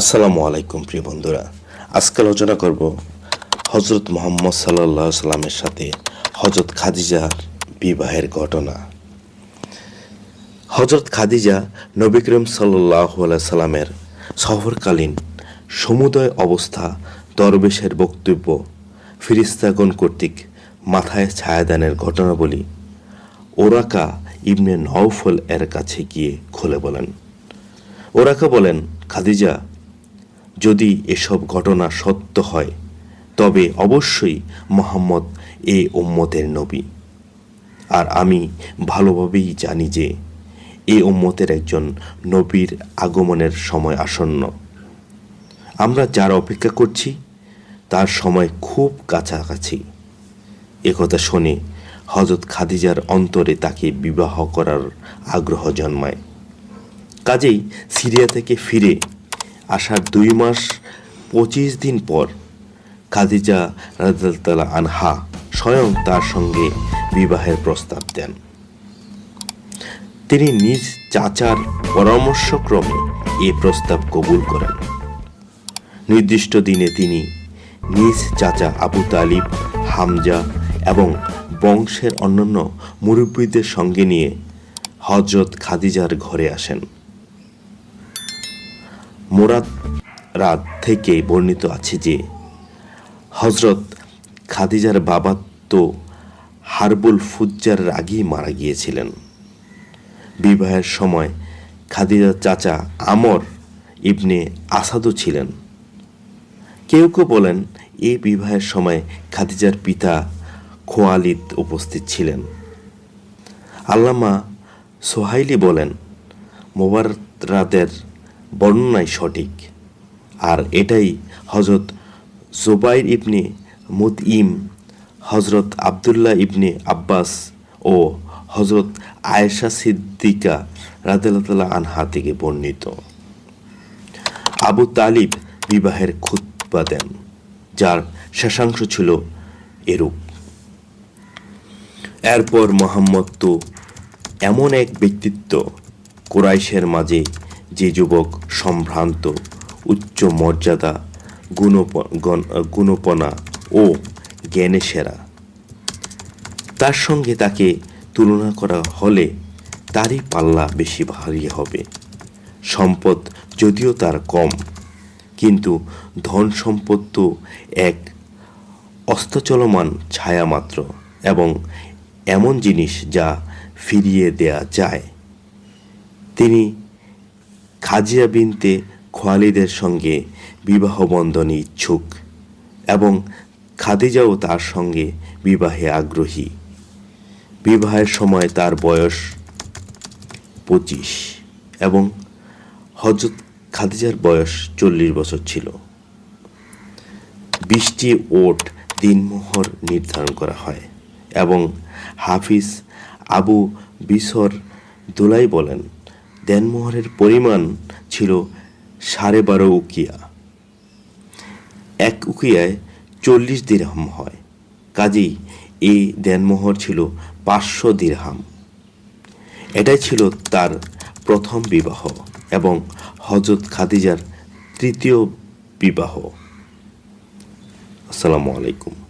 আসসালামু আলাইকুম, প্রিয় বন্ধুরা। আজকে আলোচনা করব হজরত মোহাম্মদ সাল্লাহ সাল্লামের সাথে হজরত খাদিজা বিবাহের ঘটনা। হজরত খাদিজা নবী করিম সাল্লাহ সাল্লামের সফরকালীন সমুদয় অবস্থা, দরবেশের বক্তব্য ফিরিস্তাগণ কর্তৃক মাথায় ছায়াদানের ঘটনাবলী ওরাকা ইবনে নওফল এর কাছে গিয়ে খুলে বলেন। ওরাকা বলেন, খাদিজা যদি এসব ঘটনা সত্য হয়, তবে অবশ্যই মোহাম্মদ এ উম্মতের নবী। আর আমি ভালোভাবেই জানি যে, এ উম্মতের একজন নবীর আগমনের সময় আসন্ন। আমরা যার অপেক্ষা করছি, তার সময় খুব কাছাকাছি। একথা শুনে হজরত খাদিজার অন্তরে তাকে বিবাহ করার আগ্রহ জন্মায়। কাজেই সিরিয়া থেকে ফিরে আসার দুই মাস পঁচিশ দিন পর খাদিজা রাজাল্লাহ আনহা স্বয়ং তার সঙ্গে বিবাহের প্রস্তাব দেন। তিনি নিজ চাচার পরামর্শক্রমে এ প্রস্তাব কবুল করেন। নির্দিষ্ট দিনে তিনি নিজ চাচা আবু তালিব, হামজা এবং বংশের অন্যান্য মুরব্বীদের সঙ্গে নিয়ে হজরত খাদিজার ঘরে আসেন। মোরাদ রাত থেকে বর্ণিত আছে যে হজরত খাদিজার বাবা তো হারবুল ফুজ্জার আগেই মারা গিয়েছিলেন। বিবাহের সময় খাদিজার চাচা আমর ইবনে আসাদও ছিলেন। কেউ কেউ বলেন এই বিবাহের সময় খাদিজার পিতা খোয়ালিদ উপস্থিত ছিলেন। আল্লামা সোহাইলি বলেন মোবাররাদের বর্ণনাই সঠিক। আর এটাই হজরত জোবাইর ইবনে মুতইম হজরত আবদুল্লাহ ইবনে আব্বাস ও হজরত আয়েশা সিদ্দিকা রাদেলাতাল্লাহ আনহা থেকে বর্ণিত। আবু তালিব বিবাহের খুতবা দেন, যার শেষাংশ ছিল এরূপ। এরপর মোহাম্মদ তো এমন এক ব্যক্তিত্ব কোরাইশের মাঝে যে যুবক সম্ভ্রান্ত, উচ্চ মর্যাদা, গুণপ- গুণপনা ও জ্ঞানে সেরা তার সঙ্গে তাকে তুলনা করা হলে তারই পাল্লা বেশি ভারী হবে। সম্পদ যদিও তার কম, কিন্তু ধন সম্পদ তো এক অস্তচলমান ছায়া মাত্র এবং এমন জিনিস যা ফিরিয়ে দেয়া যায়। তিনি খাজিয়া বিনতে খোয়ালিদের সঙ্গে বিবাহ বন্ধনে ইচ্ছুক এবং খাদিজাও তার সঙ্গে বিবাহে আগ্রহী। বিবাহের সময় তার বয়স পঁচিশ এবং হজরত খাদিজার বয়স চল্লিশ বছর ছিল। বৃষ্টি, ওট, দিনমোহর নির্ধারণ করা হয় এবং হাফিজ আবু বিসর দোলাই বলেন দেনমোহরের পরিমাণ ছিল সাড়ে বারো উকিয়া। এক উকিয়ায় চল্লিশ দিরহাম হয়। কাজেই এই দেনমোহর ছিল পাঁচশো দিরহাম। এটাই ছিল তার প্রথম বিবাহ এবং হজরত খাদিজার তৃতীয় বিবাহ। আসসালামু আলাইকুম।